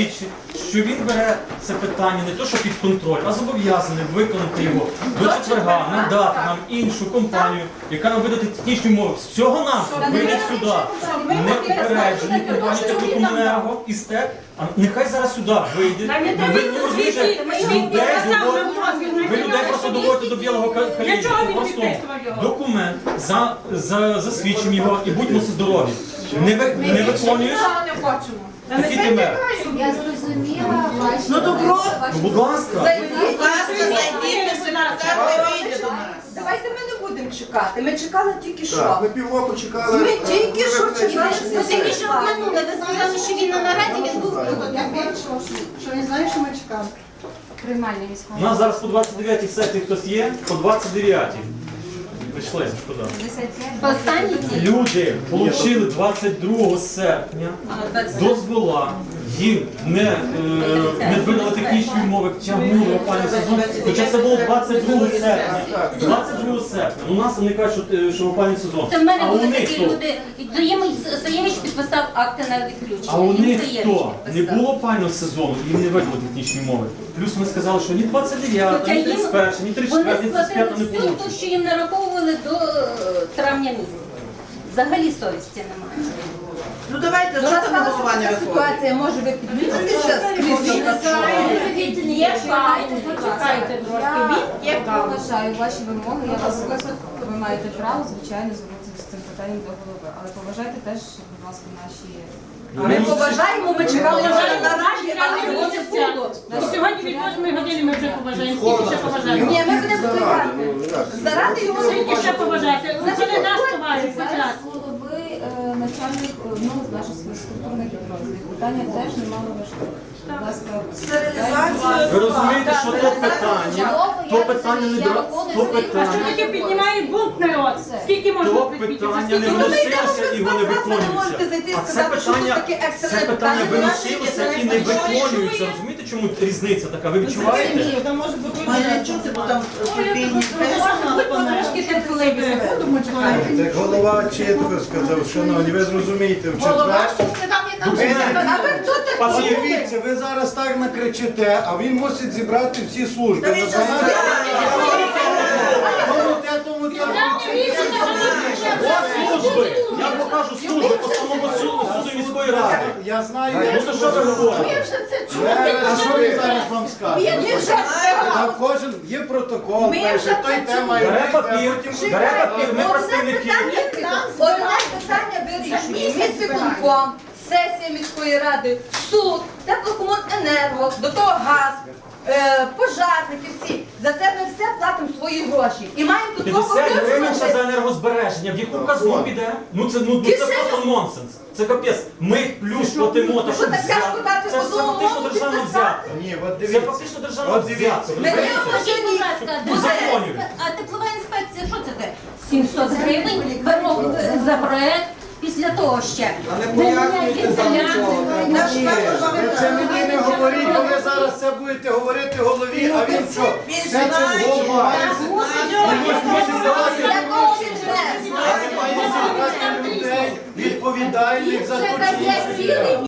свідчить, що він бере це питання не то, що під контроль, а зобов'язаний виконати його до четверга, надати нам іншу компанію, яка нам видати технічні умови. З цього нам вийде сюди. Не попереджені компанії теплокомунерго і СТЕК, а нехай зараз сюди вийде. Та не Ви не розумієте, звідки, ми людей звідки, я сам доводите- нам ви людей просто доводите до білого чого він Просто підписував його? документ, за, за, засвідчимо його і будьмо здорові. Не, ви, не виконуєш, не хочемо. такі ти мер. Я зрозуміла ваші... Ну, то про- Ну, будь ласка. Будь ласка, зайдіть, секретар вийде до нас. Давайте ми не будемо чекати. Ми чекали тільки Так, що. ми півроку чекали. Ми тільки що чекали. Ви тільки що обманули, ви сказали, що він на нараді, він був тут. Я бачила, що, що він знає, що ми чекали. У нас зараз по 29-й сесії хтось є, по 29. Прийшли, шкода. Останній. Люди отримали 22 серпня дозвола, їм не, е, не видали технічні умови, тягнули опальний сезон. Хоча це було 22 серпня. 22 серпня. У нас вони кажуть, що, е, що опальний сезон. Це в мене А у були них такі хто? люди. Заємич підписав акти на відключення. А у них Заємич хто? Не підписав. було опального сезону, їм не видали технічні умови. Плюс ми сказали, що ні 29, Хоча ні їм 31, ні Вони 34, ні сплатили 35 не те, получить. що їм нараховували до е, травня місяця. Взагалі совісті немає. Ну давайте, Ну, що там голосування виходить? ситуація, може ви підвищитися скрізь. Є почекайте трошки. Він є Я поважаю ваші вимоги, я вас слухаю. Ви маєте право, звичайно, звернутися з цим питанням до голови. Але поважайте теж, будь ласка, наші... Ми поважаємо, ми чекали вже Поважаємо на наші раді, але його не було. І сьогодні від 8 години ми вже поважаємо. Скільки ще поважаємо? Ні, ми будемо Заради, чекати. ну? Заради його не Скільки ще можемо. Ви Ну, коли нас Зараз спочатку. голови е, начальник одного з наших структурних підрозділів. Питання теж немало важливе. Будь ласка, Стерилізація. Ви розумієте, що то питання, то питання не дра- то А що питання. таке піднімає бунт народ? Скільки можна То питання не виносилося і просто не виконується. А це що питання, це питання питання. виносилося і не виконується. Розумієте, чому різниця така? Ви відчуваєте? Там може бути не чути, бо там попільні Трошки терпеливі. Голова чітко сказав, шановні, ви зрозумієте, в четвер. А ви хто такий? Подивіться, ви зараз так накричите, а він мусить зібрати всі служби. Та він. От. Я покажу служби по самому суду, суду міської ради. Я знаю, Ну то що ви говорите? А що він зараз вам скаже? Ми кожен є протокол, Ми пише, вже той це тема Бере і папір, бере папір, ми представники. питання, одне питання вирішує. Міськвиконком, сесія міської ради, суд, теплокомуненерго, до того газ, е, пожарники всі. За це ми все платимо свої гроші. І маємо тут 50 гривень ще за енергозбереження. В яку казну піде? Ну це ну це просто нонсенс. Це капець. Ми плюс платимо та Що щоб так тяжко взяти. дати Це ж одну фактично умову державна підписати? взятка. Ні, от Це дивіться. фактично державна От дивіться. взятка. Ми розумієте? Скажіть, будь ласка, Ну, а теплова інспекція, що це те? 700 гривень беру е, за проект. Після того ще. Ви це мені не говоріть, бо ви зараз це будете говорити голові, а він що? Це голова. Жре? людей відповідальних за Це